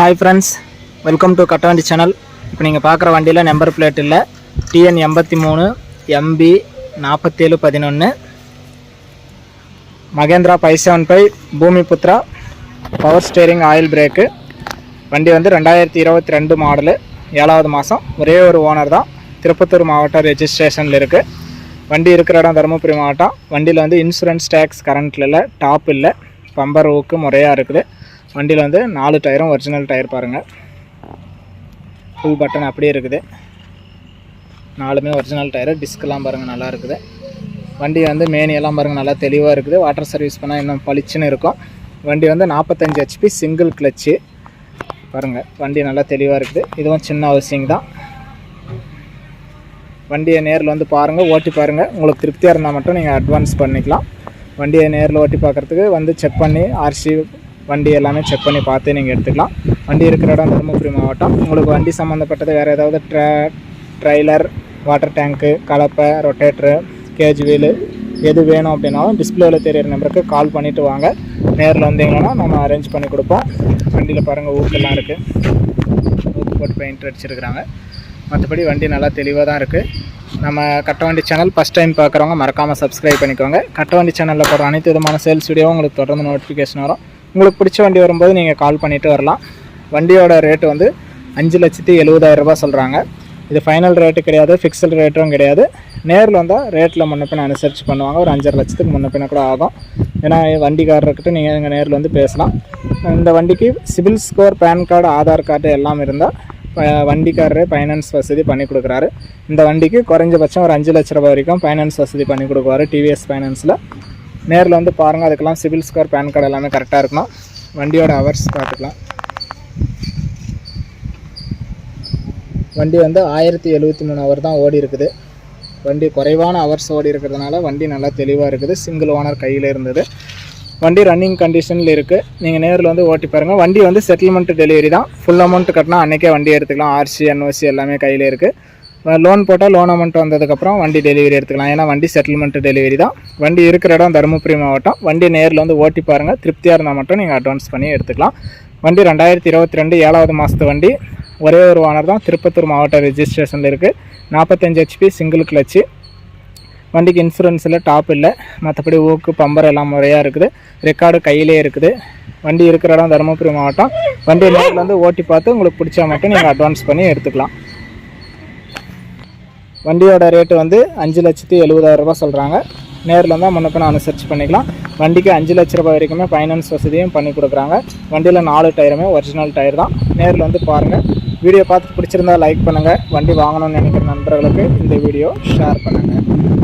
Hi friends welcome to Kattavandi channel இப்போ நீங்கள் பார்க்குற வண்டியில் நம்பர் பிளேட் இல்லை. டிஎன் எண்பத்தி மூணு எம்பி நாற்பத்தேழு பதினொன்று Mahindra five seven five Bhoomi Putra power steering oil brake வண்டி வந்து ரெண்டாயிரத்தி இருபத்தி ரெண்டு மாடலு ஏழாவது மாதம் ஒரே ஒரு ஓனர் தான். திருப்பத்தூர் மாவட்டம் ரெஜிஸ்ட்ரேஷனில் இருக்குது வண்டி இருக்கிற இடம் தருமபுரி மாவட்டம். வண்டியில் வந்து இன்சூரன்ஸ் டேக்ஸ் கரண்ட்டில் இல்லை. டாப் இல்லை. பம்பர் ஊக்கு முறையாக இருக்குது. வண்டியில் வந்து நாலு டயரும் ஒரிஜினல் டயர் பாருங்கள் ஃபுல் பட்டன் அப்படியே இருக்குது. நாலுமே ஒரிஜினல் டயரு டிஸ்க்லாம் பாருங்கள் நல்லா இருக்குது. வண்டி வந்து மேனியெல்லாம் பாருங்கள் நல்லா தெளிவாக இருக்குது. வாட்டர் சர்வீஸ் பண்ணால் இன்னும் பளிச்சுன்னு இருக்கும். வண்டி வந்து நாற்பத்தஞ்சு ஹெச்பி சிங்கிள் கிளச்சு பாருங்கள் வண்டி நல்லா தெளிவாக இருக்குது. இதுவும் சின்ன ஹவுசிங் தான். வண்டியை நேரில் வந்து பாருங்கள் ஓட்டி பாருங்கள் உங்களுக்கு திருப்தியாக இருந்தால் மட்டும் நீங்கள் அட்வான்ஸ் பண்ணிக்கலாம். வண்டியை நேரில் ஓட்டி பார்க்குறதுக்கு வந்து செக் பண்ணி ஆர்சி வண்டி எல்லாமே செக் பண்ணி பார்த்து நீங்கள் எடுத்துக்கலாம். வண்டி இருக்கிற இடம் தருமபுரி மாவட்டம். உங்களுக்கு வண்டி சம்மந்தப்பட்டது வேறு ஏதாவது ட்ரே ட்ரைலர் வாட்டர் டேங்க்கு கலப்பை ரொட்டேட்ரு கேஜ் வீலு எது வேணும் அப்படின்னாலும் டிஸ்பிளேவில் தெரியிற நம்பருக்கு கால் பண்ணிவிட்டு வாங்க. நேரில் வந்தீங்கன்னா நம்ம அரேஞ்ச் பண்ணி கொடுப்போம். வண்டியில் பாருங்கள் ஊக்கெல்லாம் இருக்குது ஊக்கு போட்டு பெயிண்ட் அடிச்சிருக்கிறாங்க. மற்றபடி வண்டி நல்லா தெளிவாக தான் இருக்குது நம்ம கட்டவண்டி சேனல் ஃபஸ்ட் டைம் பார்க்குறவங்க மறக்காமல் சப்ஸ்கிரைப் பண்ணிக்கோங்க. கட்டவண்டி சேனலில் போடுற அனைத்து விதமான சேல்ஸ் வீடியோவும் உங்களுக்கு தொடர்ந்து நோட்டிஃபிகேஷன் வரும். உங்களுக்கு பிடிச்ச வண்டி வரும்போது நீங்கள் கால் பண்ணிவிட்டு வரலாம். வண்டியோட ரேட்டு வந்து அஞ்சு லட்சத்தி எழுபதாயிரம் சொல்கிறாங்க இது ஃபைனல் ரேட்டு கிடையாது ஃபிக்ஸட் ரேட்டும் கிடையாது. நேரில் வந்தால் ரேட்டில் முன்ன பின்ன அனுசரித்து பண்ணுவாங்க. ஒரு அஞ்சரை லட்சத்துக்கு முன்ன பின்ன கூட ஆகும். ஏன்னா வண்டிக்காரர்கிட்ட நீங்கள் எங்கள் நேரில் வந்து பேசலாம். இந்த வண்டிக்கு CIBIL score PAN card Aadhaar card எல்லாம் இருந்தால் வண்டிக்காரரே ஃபைனான்ஸ் வசதி பண்ணி கொடுக்குறாரு. இந்த வண்டிக்கு குறைஞ்சபட்சம் ஒரு அஞ்சு லட்ச ரூபாய் வரைக்கும் ஃபைனான்ஸ் வசதி பண்ணி கொடுக்குறாரு டிவிஎஸ் ஃபைனான்ஸில் நேரில் வந்து பாருங்கள் அதுக்கெல்லாம் சிவில் ஸ்கோர் பேன் கார்டு எல்லாமே கரெக்டாக இருக்கணும். வண்டியோட ஹவர்ஸ் பார்த்துக்கலாம். வண்டி வந்து ஆயிரத்தி எழுபத்தி மூணு ஹவர் தான் ஓடி இருக்குது. வண்டி குறைவான ஹவர்ஸ் ஓடி இருக்கிறதுனால வண்டி நல்லா தெளிவாக இருக்குது. சிங்கிள் ஓனர் கையில் இருந்தது. வண்டி ரன்னிங் கண்டிஷனில் இருக்குது நீங்கள் நேரில் வந்து ஓட்டி பாருங்கள் வண்டி வந்து செட்டில்மெண்ட் டெலிவரி தான். ஃபுல் அமௌண்ட் கட்டினா அன்றைக்கே வண்டி எடுத்துக்கலாம். ஆர்சி என்ஓசி எல்லாமே கையில் இருக்குது லோன் போட்டால் லோன் அமௌண்ட் வந்ததுக்கப்புறம் வண்டி டெலிவரி எடுத்துக்கலாம். ஏன்னா வண்டி செட்டில்மெண்ட் டெலிவரி தான். வண்டி இருக்கிற இடம் தருமபுரி மாவட்டம். வண்டி நேரில் வந்து ஓட்டி பாருங்கள் திருப்தியாக இருந்தால் மட்டும் நீங்கள் அட்வான்ஸ் பண்ணி எடுத்துக்கலாம். வண்டி ரெண்டாயிரத்தி இருபத்தி ரெண்டு ஏழாவது மாதத்து வண்டி. ஒரே ஒரு ஓனர் தான். திருப்பத்தூர் மாவட்ட ரெஜிஸ்ட்ரேஷனில் இருக்குது நாற்பத்தஞ்சு ஹெச்பி சிங்கிள் கிளச்சு வண்டிக்கு இன்சூரன்ஸ் இல்லை டாப் இல்லை. மற்றபடி ஊக்கு பம்பர் எல்லாம் முறையாக இருக்குது. ரெக்கார்டு கையிலே இருக்குது. வண்டி இருக்கிற இடம் தருமபுரி மாவட்டம். வண்டி நேரில் வந்து ஓட்டி பார்த்து உங்களுக்கு பிடிச்சா மட்டும் நீங்கள் அட்வான்ஸ் பண்ணி எடுத்துக்கலாம். வண்டியோட ரேட்டு வந்து அஞ்சு லட்சத்தி எழுபதாயிரரூபா சொல்கிறாங்க நேரில் வந்தால் முன்னப்பின பின்ன அனுசரித்து பண்ணிக்கலாம். வண்டிக்கு அஞ்சு லட்ச ரூபாய் வரைக்குமே ஃபைனான்ஸ் வசதியும் பண்ணி கொடுக்குறாங்க. வண்டியில் நாலு டயருமே ஒரிஜினல் டயர் தான். நேரில் வந்து பாருங்கள் வீடியோ பார்த்து பிடிச்சிருந்தா லைக் பண்ணுங்கள் வண்டி வாங்கணும்னு நினைக்கிற நண்பர்களுக்கு இந்த வீடியோ ஷேர் பண்ணுங்கள்